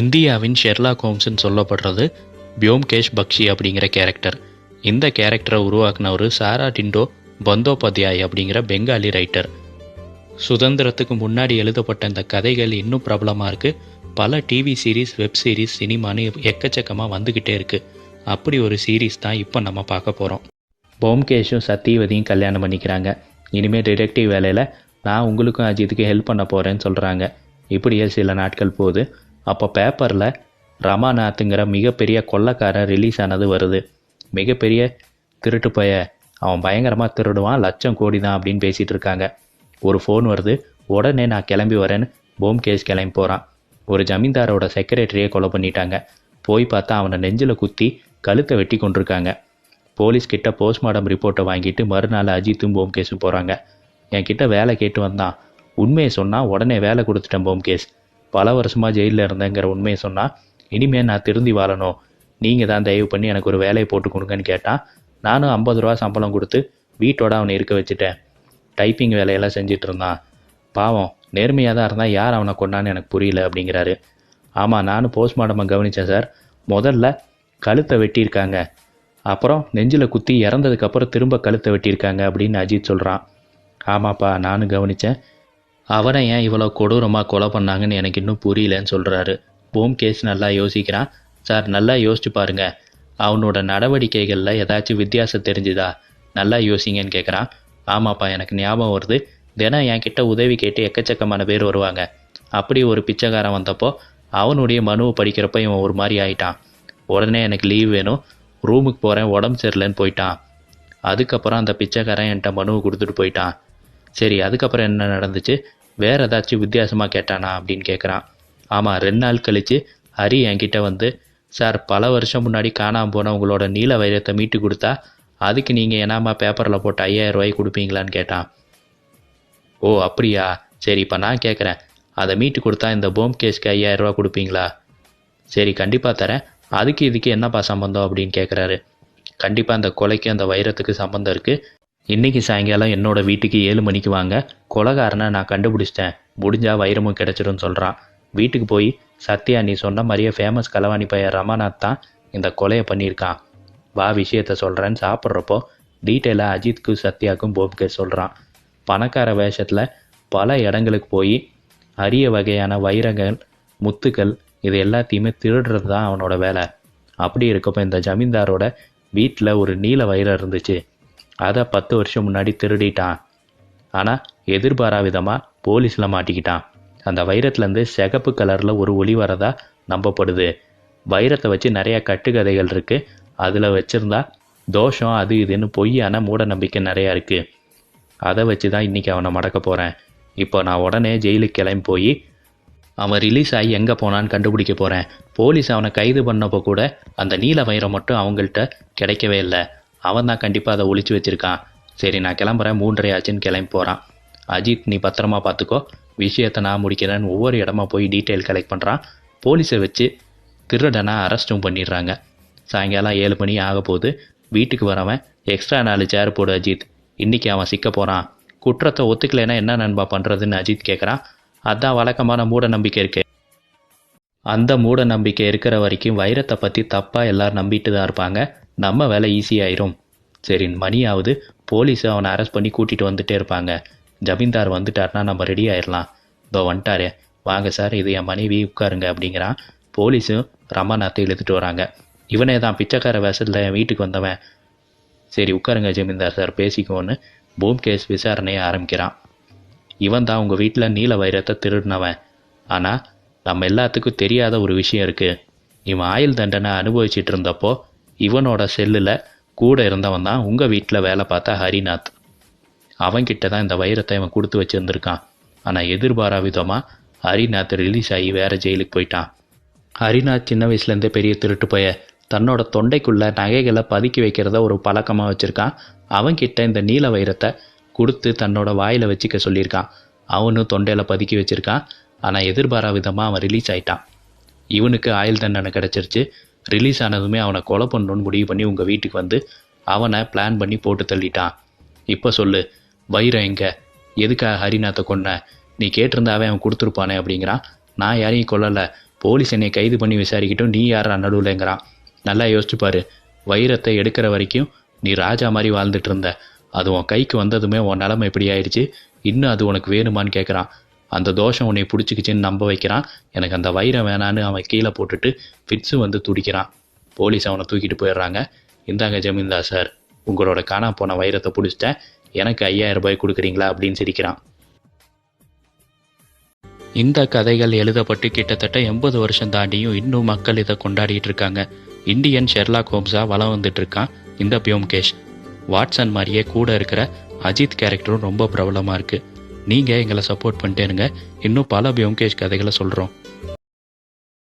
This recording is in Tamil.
இந்தியாவின் ஷெர்லாக் ஹோம்ஸ்னு சொல்லப்படுறது பியோம்கேஷ் பக்ஷி அப்படிங்கிற கேரக்டர். இந்த கேரக்டரை உருவாக்குனவர் சாரா டிண்டோ பந்தோபாத்யாய் அப்படிங்கிற பெங்காலி ரைட்டர். சுதந்திரத்துக்கு முன்னாடி எழுதப்பட்ட இந்த கதைகள் இன்னும் பிரபலமாக இருக்குது பல டிவி சீரிஸ் வெப் சீரிஸ் சினிமான்னு எக்கச்சக்கமாக வந்துக்கிட்டே இருக்குது அப்படி ஒரு சீரிஸ் தான் இப்போ நம்ம பார்க்க போகிறோம் போம்கேஷும் சத்தியவதியும் கல்யாணம் பண்ணிக்கிறாங்க. இனிமேல் டிடெக்டிவ் வேலையில் நான் உங்களுக்கும் அஜித்துக்கு ஹெல்ப் பண்ண போகிறேன்னு சொல்கிறாங்க இப்படியே சில நாட்கள் போகுது. அப்போ பேப்பரில் ரமாநாத்துங்கிற மிகப்பெரிய கொள்ளக்காரன் ரிலீஸ் ஆனது வருது. மிகப்பெரிய திருட்டு பய. அவன் பயங்கரமாக திருடுவான் லட்சம் கோடி தான் அப்படின்னு பேசிகிட்டு இருக்காங்க. ஒரு ஃபோன் வருது உடனே நான் கிளம்பி வரேன்னு போம்கேஷ் கிளம்பி போகிறான் ஒரு ஜமீன்தாரோட செக்ரட்டரியை கொலை பண்ணிட்டாங்க. போய் பார்த்தா அவனை நெஞ்சில் குத்தி கழுத்தை வெட்டி கொண்டிருக்காங்க. போலீஸ் கிட்ட போஸ்ட்மார்ட்டம் ரிப்போர்ட்டை வாங்கிட்டு மறுநாள் அஜித்தும் போம்கேஸும் போகிறாங்க என்கிட்ட வேலை கேட்டு வந்தான். உண்மையை சொன்னால் உடனே வேலை கொடுத்துட்டேன் போம்கேஸ் பல வருஷமாக ஜெயிலில் இருந்தேங்கிற உண்மையை சொன்னால் இனிமேல் நான் திருந்தி வாழணும். நீங்கள் தான் தயவு பண்ணி எனக்கு ஒரு வேலையை போட்டு கொடுங்கன்னு கேட்டான் நானும் ஐம்பது ரூபா சம்பளம் கொடுத்து வீட்டோட அவனை இருக்க வச்சுட்டேன். டைப்பிங் வேலையெல்லாம் செஞ்சிட்டு இருந்தான். பாவம் நேர்மையாக தான் இருந்தால் யார் அவனை கொண்டான்னு எனக்கு புரியல அப்படிங்கிறாரு. ஆமாம் நானும் போஸ்ட்மார்ட்டமாக கவனித்தேன் சார். முதல்ல கழுத்தை வெட்டியிருக்காங்க. அப்புறம் நெஞ்சில் குத்தி இறந்ததுக்கப்புறம் திரும்ப கழுத்தை வெட்டியிருக்காங்க அப்படின்னு அஜித் சொல்கிறான் ஆமாப்பா நானும் கவனித்தேன் அவனை ஏன் இவ்வளோ கொடூரமாக கொலை பண்ணாங்கன்னு எனக்கு இன்னும் புரியலன்னு சொல்கிறாரு போம் கேஸ் நல்லா யோசிக்கிறான். சார் நல்லா யோசிச்சு பாருங்க. அவனோட நடவடிக்கைகளில் ஏதாச்சும் வித்தியாசம் தெரிஞ்சுதா? நல்லா யோசிங்கன்னு கேட்குறான் ஆமாப்பா எனக்கு ஞாபகம் வருது. தினம் என்கிட்ட உதவி கேட்டு எக்கச்சக்கமான பேர் வருவாங்க. அப்படி ஒரு பிச்சைக்காரன் வந்தப்போ அவனுடைய மனுவை படிக்கிறப்ப இவன் ஒரு மாதிரி ஆயிட்டான். உடனே எனக்கு லீவ் வேணும். ரூமுக்கு போகிறேன் உடம்பு சரியில்லைன்னு போயிட்டான். அதுக்கப்புறம் அந்த பிச்சைக்காரன் என்கிட்ட மனுவை கொடுத்துட்டு போயிட்டான். சரி அதுக்கப்புறம் என்ன நடந்துச்சு? வேற ஏதாச்சும் வித்தியாசமாக கேட்டானா அப்படின்னு கேட்குறான் ஆமாம் ரெண்டு நாள் கழித்து ஹரி என்கிட்ட வந்து சார் பல வருஷம் முன்னாடி காணாமல் போன உங்களோட நீல வைரத்தை மீட்டு கொடுத்தா அதுக்கு நீங்கள் என்னம்மா பேப்பரில் போட்டு ஐயாயிரம் ரூபாய் கொடுப்பீங்களான்னு கேட்டான். ஓ அப்படியா? சரி இப்போ நான் கேட்குறேன் அதை மீட்டு கொடுத்தா இந்த போம் கேஸ்க்கு ஐயாயிரம் ரூபாய் கொடுப்பீங்களா? சரி கண்டிப்பாக தரேன். அதுக்கு இதுக்கு என்னப்பா சம்மந்தம் அப்படின்னு கேட்குறாரு கண்டிப்பாக அந்த கொலைக்கு அந்த வைரத்துக்கு சம்மந்தம் இருக்குது இன்றைக்கி சாயங்காலம் என்னோட வீட்டுக்கு ஏழு மணிக்கு வாங்க. கொலைகாரனை நான் கண்டுபிடிச்சிட்டேன். முடிஞ்சால் வைரமும் கிடச்சிடும் சொல்கிறான் வீட்டுக்கு போய் சத்யா நீ சொன்ன மாதிரியே ஃபேமஸ் கலவாணி பையன் ரமாநாத் தான் இந்த கொலையை பண்ணியிருக்கான். வா விஷயத்த சொல்கிறேன்னு சாப்பிட்றப்போ டீட்டெயிலாக அஜித்க்கும் சத்யாவுக்கும் போப்கே சொல்கிறான் பணக்கார வேஷத்தில் பல இடங்களுக்கு போய் அரிய வகையான வைரங்கள் முத்துக்கள் இது எல்லாத்தையுமே திருடுறது தான் அவனோட வேலை. அப்படி இருக்கப்போ இந்த ஜமீன்தாரோட வீட்டில் ஒரு நீல வைரம் இருந்துச்சு. அதை பத்து வருஷம் முன்னாடி திருடிட்டான். ஆனால் எதிர்பாராவிதமாக போலீஸில் மாட்டிக்கிட்டான். அந்த வைரத்துலேருந்து சிகப்பு கலரில் ஒரு ஒளி வரதா நம்பப்படுது. வைரத்தை வச்சு நிறைய கட்டுக்கதைகள் இருக்குது அதில் வச்சுருந்தா தோஷம் அது இதுன்னு பொய்யான மூட நம்பிக்கை நிறையா இருக்குது அதை வச்சு தான் இன்றைக்கி அவனை மடக்க போகிறேன் இப்போ நான் உடனே ஜெயிலுக்கு கிளம்பி போய் அவன் ரிலீஸ் ஆகி எங்கே போனான்னு கண்டுபிடிக்க போகிறேன் போலீஸ் அவனை கைது பண்ணப்போ கூட அந்த நீல வைரம் மட்டும் அவங்கள்ட்ட கிடைக்கவே இல்லை. அவன் தான் கண்டிப்பாக அதை ஒழிச்சு வச்சுருக்கான். சரி நான் கிளம்புறேன். மூன்றரை ஆச்சுன்னு கிளம்பி போகிறான் அஜித் நீ பத்திரமா பார்த்துக்கோ. விஷயத்தை நான் முடிக்கிறேன்னு ஒவ்வொரு இடமா போய் டீட்டெயில் கலெக்ட் பண்ணுறான் போலீஸை வச்சு திருடனை அரெஸ்ட்டும் பண்ணிடுறாங்க. சாயங்காலம் ஏழு மணி ஆக போகுது. வீட்டுக்கு வரவன் எக்ஸ்ட்ரா நாலு சேர் போடு அஜித். இன்றைக்கி அவன் சிக்க போகிறான் குற்றத்தை ஒத்துக்கலைன்னா என்ன நண்பா பண்ணுறதுன்னு அஜித் கேட்குறான் அதான் வழக்கமான மூட நம்பிக்கை இருக்கு. அந்த மூட நம்பிக்கை இருக்கிற வரைக்கும் வைரத்தை பற்றி தப்பாக எல்லோரும் நம்பிட்டு தான் இருப்பாங்க. நம்ம வேலை ஈஸியாயிரும் சரி மணியாவது போலீஸ் அவனை அரெஸ்ட் பண்ணி கூட்டிகிட்டு வந்துட்டே இருப்பாங்க. ஜமீன்தார் வந்துட்டார்னா நம்ம ரெடி ஆயிடலாம் இதோ வந்துட்டாரு. வாங்க சார் இது என் மனைவி உட்காருங்க அப்படிங்கிறான். போலீஸும் ரமாநாத்தை இழுத்துட்டு வராங்க. இவனே தான் பிச்சைக்கார வேஷத்தில் என் வீட்டுக்கு வந்தவன். சரி உட்காருங்க ஜமீன்தார் சார் பேசிக்கோன்னு பூம் கேஸ் விசாரணையை ஆரம்பிக்கிறான். இவன் தான் உங்கள் வீட்டில் நீல வைரத்தை திருடினவன். ஆனால் நம்ம எல்லாத்துக்கும் தெரியாத ஒரு விஷயம் இருக்குது இவன் ஆயுள் தண்டனை அனுபவிச்சிட்டு இருந்தப்போ இவனோட செல்லில் கூட இருந்தவன் தான் உங்கள் வீட்டில் வேலை பார்த்த ஹரிநாத். அவன்கிட்ட தான் இந்த வைரத்தை இவன் கொடுத்து வச்சுருந்துருக்கான். ஆனால் எதிர்பாரா விதமாக ஹரிநாத் ரிலீஸ் ஆகி வேறு ஜெயிலுக்கு போயிட்டான். ஹரிநாத் சின்ன வயசுலேருந்தே பெரிய திருட்டு போய. தன்னோட தொண்டைக்குள்ளே நகைகளை பதுக்கி வைக்கிறத ஒரு பழக்கமாக வச்சுருக்கான். அவன்கிட்ட இந்த நீல வைரத்தை கொடுத்து தன்னோட வாயில் வச்சுக்க சொல்லியிருக்கான். அவனும் தொண்டையில் பதுக்கி வச்சுருக்கான். ஆனால் எதிர்பாரா விதமாக அவன் ரிலீஸ் ஆயிட்டான். இவனுக்கு ஆயுள் தண்டனை கிடச்சிருச்சு. ரிலீஸ் ஆனதுமே அவனை கொலை பண்ணணும்னு முடிவு பண்ணி உங்கள் வீட்டுக்கு வந்து அவனை பிளான் பண்ணி போட்டு தள்ளிட்டான். இப்போ சொல்லு வைரம் எங்க? எதுக்காக ஹரிநாத்தை கொன்ன? நீ கேட்டிருந்தாவே அவன் கொடுத்துருப்பானே அப்படிங்கிறான். நான் யாரையும் கொல்லலை. போலீஸ் என்னை கைது பண்ணி விசாரிக்கட்டும். நீ யார் நடுவில்ங்கிறான். நல்லா யோசிச்சுப்பாரு வைரத்தை எடுக்கிற வரைக்கும் நீ ராஜா மாதிரி வாழ்ந்துட்டு இருந்த. அது உன் கைக்கு வந்ததுமே உன் நிலமை எப்படி ஆயிடுச்சு. இன்னும் அது உனக்கு வேணுமான்னு கேட்குறான் அந்த தோஷம் உன்னை பிடிச்சிக்கிச்சின்னு நம்ப வைக்கிறான். எனக்கு அந்த வைரம் வேணான்னு அவன் கீழே போட்டுட்டு ஃபிட்ஸு வந்து துடிக்கிறான். போலீஸ் அவனை தூக்கிட்டு போயிடுறாங்க. இந்தாங்க ஜமீன்தார் சார் உங்களோட காணா போன வைரத்தை பிடிச்சிட்டேன். எனக்கு ஐயாயிரம் ரூபாய் கொடுக்குறீங்களா அப்படின்னு சிரிக்கிறான். இந்த கதைகள் எழுதப்பட்டு கிட்டத்தட்ட எண்பது வருஷம் தாண்டியும் இன்னும் மக்கள் இதை கொண்டாடிட்டு இருக்காங்க. இந்தியன் ஷெர்லாக் ஹோம்ஸா வளம் வந்துட்டு இருக்கான். இந்த பியோம்கேஷ். வாட்சன் மாதிரியே கூட இருக்கிற அஜித் கேரக்டரும் ரொம்ப பிரபலமாக இருக்குது நீங்கள் எங்களை சப்போர்ட் பண்ணிட்டே இருங்க. இன்னும் பல பியோம்கேஷ் கதைகளை சொல்கிறோம்